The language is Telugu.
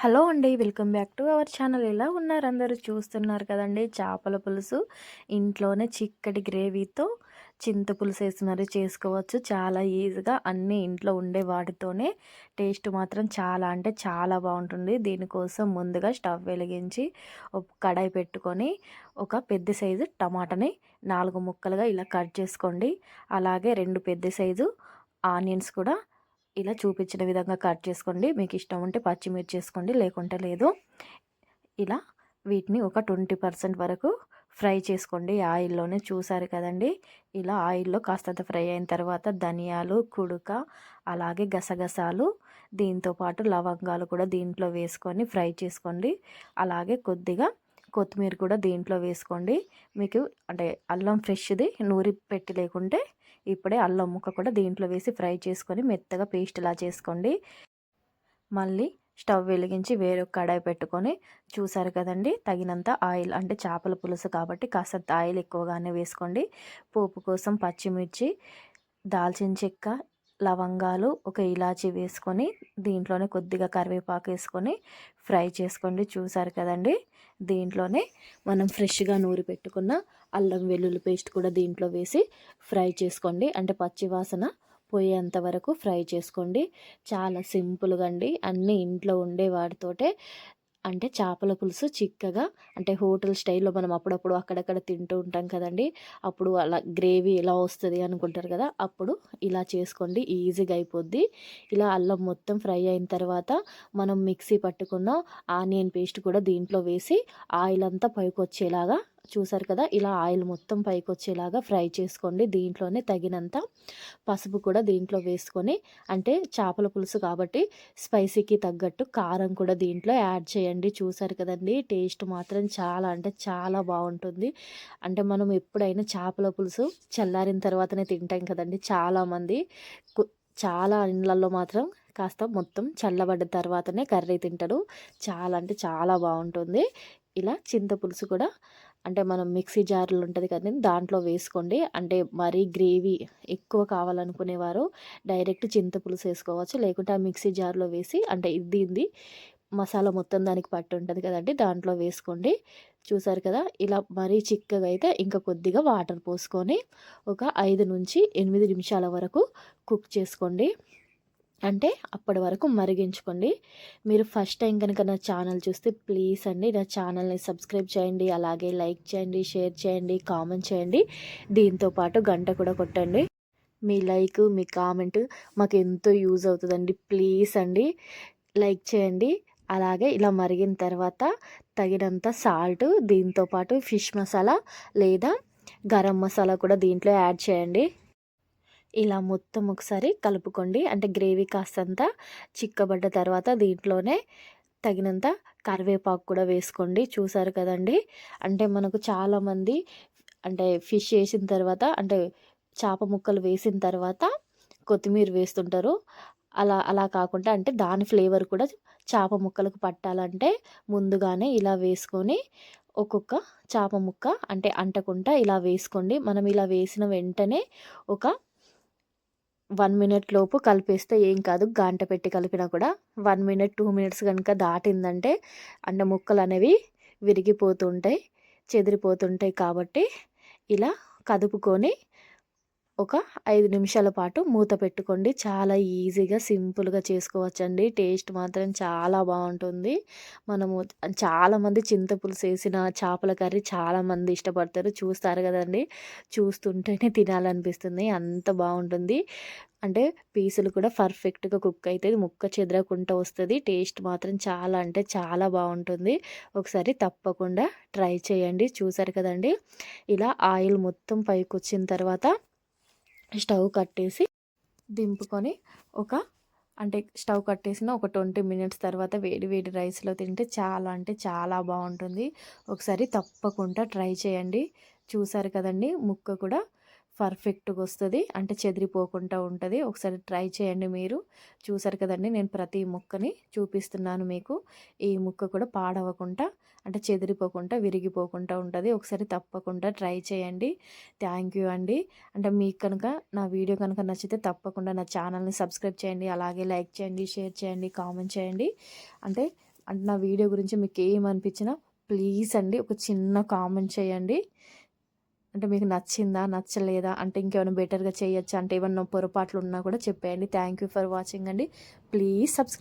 హలో అండి welcome back to our channel. ఎలా ఉన్నారు? అందరూ చూస్తున్నారు కదండి చేపల పులుసు. ఇంట్లోనే చిక్కటి గ్రేవీతో చింత పులుసు వేసి మరీ చేసుకోవచ్చు. చాలా ఈజీగా అన్నీ ఇంట్లో ఉండే వాటితోనే టేస్ట్ మాత్రం చాలా అంటే చాలా బాగుంటుంది. దీనికోసం ముందుగా స్టవ్ వెలిగించి ఒక కడాయి పెట్టుకొని ఒక పెద్ద సైజు టమాటాని నాలుగు ముక్కలుగా ఇలా కట్ చేసుకోండి. అలాగే రెండు పెద్ద సైజు ఆనియన్స్ కూడా ఇలా చూపించిన విధంగా కట్ చేసుకోండి. మీకు ఇష్టం ఉంటే పచ్చిమిర్చి చేసుకోండి లేకుంటే లేదు. ఇలా వీటిని ఒక ట్వంటీ పర్సెంట్ వరకు ఫ్రై చేసుకోండి. ఆయిల్లోనే చూసారు కదండి. ఇలా ఆయిల్లో కాస్తంత ఫ్రై అయిన తర్వాత ధనియాలు కుడుక అలాగే గసగసాలు దీంతోపాటు లవంగాలు కూడా దీంట్లో వేసుకొని ఫ్రై చేసుకోండి. అలాగే కొద్దిగా కొత్తిమీర కూడా దీంట్లో వేసుకోండి. మీకు అంటే అల్లం ఫ్రెష్ది నూరి పెట్టి లేకుంటే ఇప్పుడే అల్లం ముక్క కూడా దీంట్లో వేసి ఫ్రై చేసుకొని మెత్తగా పేస్ట్ ఇలా చేసుకోండి. మళ్ళీ స్టవ్ వెలిగించి వేరే కడాయి పెట్టుకొని చూసారు కదండి తగినంత ఆయిల్ అంటే చేపల పులుసు కాబట్టి కాస్తంత ఆయిల్ ఎక్కువగానే వేసుకోండి. పోపు కోసం పచ్చిమిర్చి దాల్చిన చెక్క లవంగాలు ఒక ఇలాచి వేసుకొని దీంట్లోనే కొద్దిగా కరివేపాకు వేసుకొని ఫ్రై చేసుకోండి. చూసారు కదండి? దీంట్లోనే మనం ఫ్రెష్గా నూరి పెట్టుకున్న అల్లం వెల్లుల్లి పేస్ట్ కూడా దీంట్లో వేసి ఫ్రై చేసుకోండి. అంటే పచ్చివాసన పోయేంత వరకు ఫ్రై చేసుకోండి. చాలా సింపుల్గా అండి. అన్నీ ఇంట్లో ఉండే వాటితోటే అంటే చేపల పులుసు చిక్కగా అంటే హోటల్ స్టైల్లో మనం అప్పుడప్పుడు అక్కడక్కడ తింటూ ఉంటాం కదండి. అప్పుడు అలా గ్రేవీ ఎలా వస్తుంది అనుకుంటారు కదా అప్పుడు ఇలా చేసుకోండి ఈజీగా అయిపోద్ది. ఇలా అల్లం మొత్తం ఫ్రై అయిన తర్వాత మనం మిక్సీ పట్టుకున్న ఆనియన్ పేస్ట్ కూడా దీంట్లో వేసి ఆయిల్ అంతా పైకి వచ్చేలాగా చూసారు కదా ఇలా ఆయిల్ మొత్తం పైకి వచ్చేలాగా ఫ్రై చేసుకోండి. దీంట్లోనే తగినంత పసుపు కూడా దీంట్లో వేసుకొని అంటే చేపల పులుసు కాబట్టి స్పైసీకి తగ్గట్టు కారం కూడా దీంట్లో యాడ్ చేయండి. చూసారు కదండి టేస్ట్ మాత్రం చాలా అంటే చాలా బాగుంటుంది. అంటే మనం ఎప్పుడైనా చేపల పులుసు చల్లారిన తర్వాతనే తింటాం కదండి చాలామంది. చాలా ఇళ్ళల్లో మాత్రం కాస్త మొత్తం చల్లబడ్డ తర్వాతనే కర్రీ తింటారు. చాలా అంటే చాలా బాగుంటుంది. ఇలా చింత పులుసు కూడా అంటే మనం మిక్సీ జార్లు ఉంటుంది కదండి దాంట్లో వేసుకోండి. అంటే మరీ గ్రేవీ ఎక్కువ కావాలనుకునేవారు డైరెక్ట్ చింతపులుసు వేసుకోవచ్చు. లేకుంటే ఆ మిక్సీ జార్లో వేసి అంటే ఇది మసాలా మొత్తం దానికి పట్టు ఉంటుంది కదండి దాంట్లో వేసుకోండి. చూసారు కదా ఇలా మరీ చిక్కగా అయితే ఇంకా కొద్దిగా వాటర్ పోసుకొని ఒక ఐదు నుంచి ఎనిమిది నిమిషాల వరకు కుక్ చేసుకోండి. అంటే అప్పటి వరకు మరిగించుకోండి. మీరు ఫస్ట్ టైం కనుక నా ఛానల్ చూస్తే ప్లీజ్ అండి నా ఛానల్ని సబ్స్క్రైబ్ చేయండి అలాగే లైక్ చేయండి షేర్ చేయండి కామెంట్ చేయండి. దీంతోపాటు గంట కూడా కొట్టండి. మీ లైక్ మీ కామెంట్ మాకు ఎంతో యూజ్ అవుతుందండి. ప్లీజ్ అండి లైక్ చేయండి. అలాగే ఇలా మరిగిన తర్వాత తగినంత సాల్ట్ దీంతోపాటు ఫిష్ మసాలా లేదా గరం మసాలా కూడా దీంట్లో యాడ్ చేయండి. ఇలా మొత్తం ఒకసారి కలుపుకోండి. అంటే గ్రేవీ కాస్తంత చిక్కబడ్డ తర్వాత దీంట్లోనే తగినంత కరివేపాకు కూడా వేసుకోండి. చూసారు కదండి? అంటే మనకు చాలామంది అంటే ఫిష్ వేసిన తర్వాత అంటే చేప ముక్కలు వేసిన తర్వాత కొత్తిమీర వేస్తుంటారు. అలా అలా కాకుండా అంటే దాని ఫ్లేవర్ కూడా చేప ముక్కలకు పట్టాలంటే ముందుగానే ఇలా వేసుకొని ఒక్కొక్క చేప ముక్క అంటే అంటకుండా ఇలా వేసుకోండి. మనం ఇలా వేసిన వెంటనే ఒక వన్ మినిట్ లోపు కలిపేస్తే ఏం కాదు. గంట పెట్టి కలిపినా కూడా వన్ మినిట్ టూ మినిట్స్ కనుక దాటిందంటే అన్న ముక్కలు అనేవి విరిగిపోతుంటాయి చెదిరిపోతుంటాయి కాబట్టి ఇలా కదుపుకొని ఒక ఐదు నిమిషాల పాటు మూత పెట్టుకోండి. చాలా ఈజీగా సింపుల్గా చేసుకోవచ్చండి. టేస్ట్ మాత్రం చాలా బాగుంటుంది. మనము చాలామంది చింతపులుసు వేసిన చేపల కర్రీ చాలామంది ఇష్టపడతారు. చూస్తారు కదండి. చూస్తుంటేనే తినాలనిపిస్తుంది. అంత బాగుంటుంది. అంటే పీసులు కూడా పర్ఫెక్ట్గా కుక్ అవుతుంది ముక్క చెదరకుండా వస్తుంది. టేస్ట్ మాత్రం చాలా అంటే చాలా బాగుంటుంది. ఒకసారి తప్పకుండా ట్రై చేయండి. చూసారు కదండి. ఇలా ఆయిల్ మొత్తం పైకి వచ్చిన తర్వాత స్టవ్ కట్టేసి దింపుకొని ఒక అంటే స్టవ్ కట్టేసిన ఒక ట్వంటీ మినిట్స్ తర్వాత వేడి వేడి రైస్లో తింటే చాలా అంటే చాలా బాగుంటుంది. ఒకసారి తప్పకుండా ట్రై చేయండి. చూసారు కదండి ముక్క కూడా పర్ఫెక్ట్గా వస్తుంది. అంటే చెదిరిపోకుండా ఉంటుంది. ఒకసారి ట్రై చేయండి మీరు. చూసారు కదండి నేను ప్రతి ముక్కని చూపిస్తున్నాను మీకు. ఈ ముక్క కూడా పాడవకుండా అంటే చెదిరిపోకుండా విరిగిపోకుండా ఉంటుంది. ఒకసారి తప్పకుండా ట్రై చేయండి. థ్యాంక్ యూ అండి. అంటే మీకు కనుక నా వీడియో కనుక నచ్చితే తప్పకుండా నా ఛానల్ని సబ్స్క్రైబ్ చేయండి. అలాగే లైక్ చేయండి షేర్ చేయండి కామెంట్ చేయండి. అంటే అంటే నా వీడియో గురించి మీకు ఏమనిపించినా ప్లీజ్ అండి ఒక చిన్న కామెంట్ చేయండి. అంటే మీకు నచ్చిందా నచ్చలేదా? అంటే ఇంకేమైనా బెటర్గా చేయొచ్చా? అంటే ఏమన్నా పొరపాట్లు ఉన్నా కూడా చెప్పేయండి. థ్యాంక్ యూ ఫర్ వాచింగ్ అండి. Please subscribe